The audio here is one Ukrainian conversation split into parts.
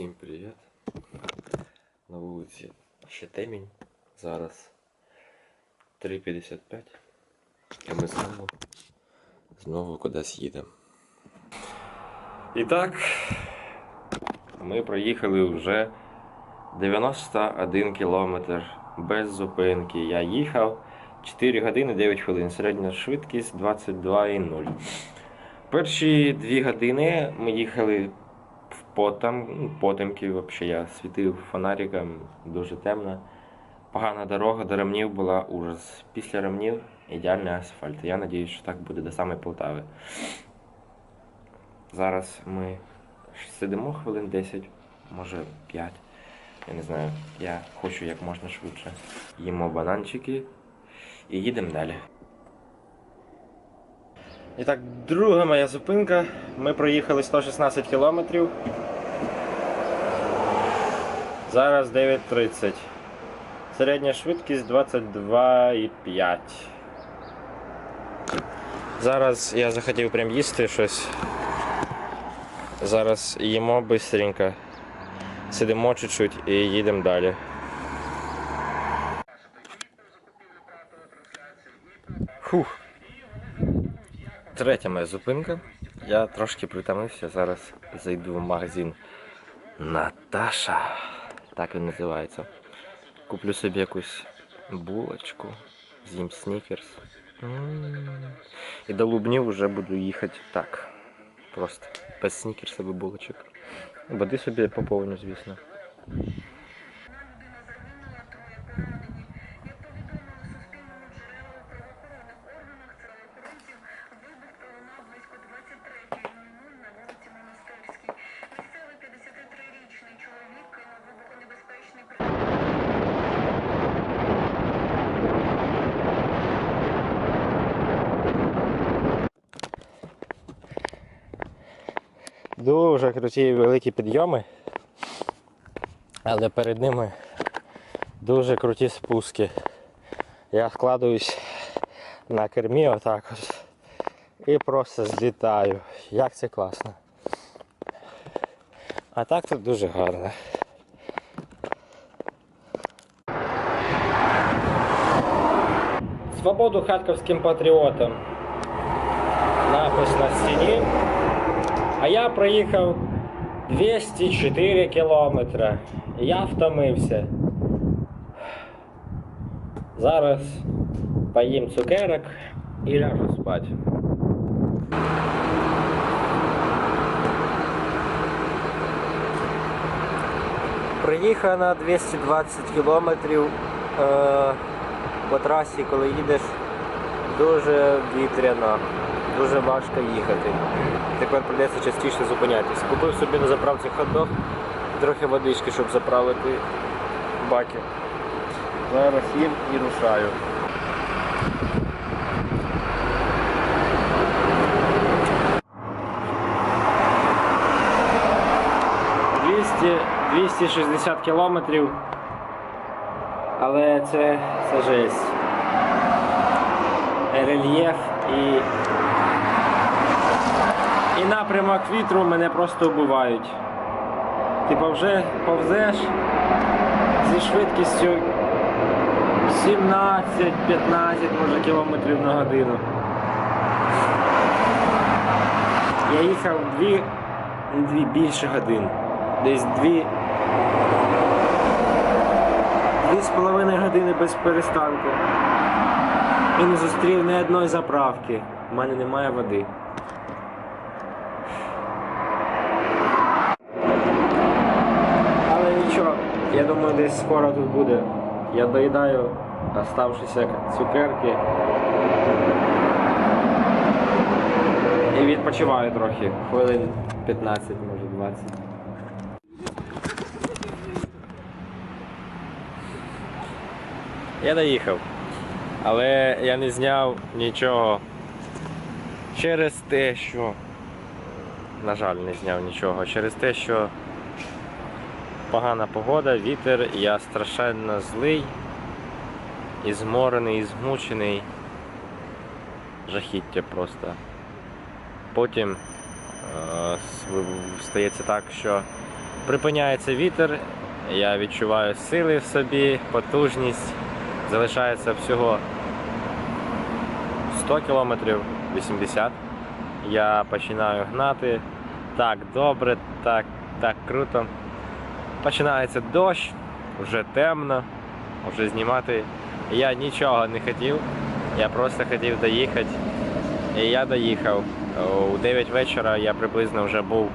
Всім привіт. На вулиці ще темінь. Зараз 3.55. І ми знову знову кудись їдемо. І так, ми проїхали вже 91 кілометр без зупинки. Я їхав 4 години 9 хвилин. Середня швидкість 22,0. Перші 2 години ми їхали потам, ну, потемки взагалі я світив фонариком, дуже темно. Погана дорога, до ремнів була ужас. Після ремнів ідеальний асфальт. Я сподіваюся, що так буде до самої Полтави. Зараз ми сидимо хвилин 10, може 5. Я не знаю. Я хочу як можна швидше. Їмо бананчики і їдемо далі. І так, друга моя зупинка. Ми проїхали 116 кілометрів. Зараз 9.30. Середня швидкість 22,5. Зараз я захотів прям їсти щось. Зараз їмо швидко. Сидимо чуть-чуть і їдемо далі. Фух. Третя моя зупинка. Я трошки притомився. Зараз зайду в магазин Наташа. Так він називається. Куплю собі якусь булочку, з'їм снікерс. М. І до Лубнів вже буду їхати так. Просто без снікерсів і булочок. Води собі поповню, звісно. Дуже круті великі підйоми, але перед ними дуже круті спуски. Я складуюсь на кермі отак от і просто злітаю. Як це класно. А так тут дуже гарно. Свободу харківським патріотам. Напис на стіні. А я проїхав 204 кілометри. Я втомився. Зараз поїм цукерок і ляжу спати. Приїхав на 220 кілометрів е, по трасі, коли їдеш, дуже вітряно, дуже важко їхати. Тепер прийдеться частіше зупинятися. Купив собі на заправці хот-дог, трохи водички, щоб заправити баки. Зараз їм і рушаю. Двісті 260 кілометрів. Але це, це жесть. Рельєф і і напрямок вітру мене просто вбивають. Типа вже повзеш зі швидкістю 17-15 може кілометрів на годину. Я їхав дві, дві більше годин. Десь дві. Дві з половиною години без перестанку. І не зустрів ні одної заправки. У мене немає води. Але нічого, я думаю, десь скоро тут буде. Я доїдаю оставшіся цукерки. І відпочиваю трохи. Хвилин 15, може 20. Я доїхав. Але я не зняв нічого через те, що. На жаль, не зняв нічого. Через те, що погана погода, вітер, я страшенно злий, і зморений, і змучений. Жахіття просто. Потім е, стається так, що Припиняється вітер, я відчуваю сили в собі, потужність. Залишається всього 100 кілометрів, 80. Я починаю гнати. Так добре, так, так круто. Починається дощ, вже темно, вже знімати. Я нічого не хотів, я просто хотів доїхати. І я доїхав. У 9 вечора я приблизно вже був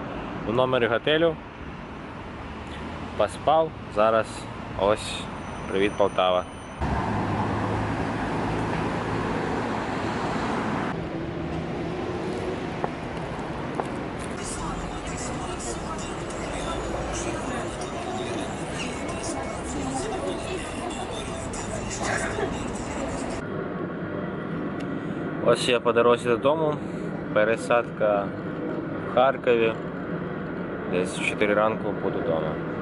у номері готелю. Поспав. Зараз ось привіт Полтава. Ось я по дорозі додому. Пересадка в Харкові. Десь в 4 ранку буду вдома.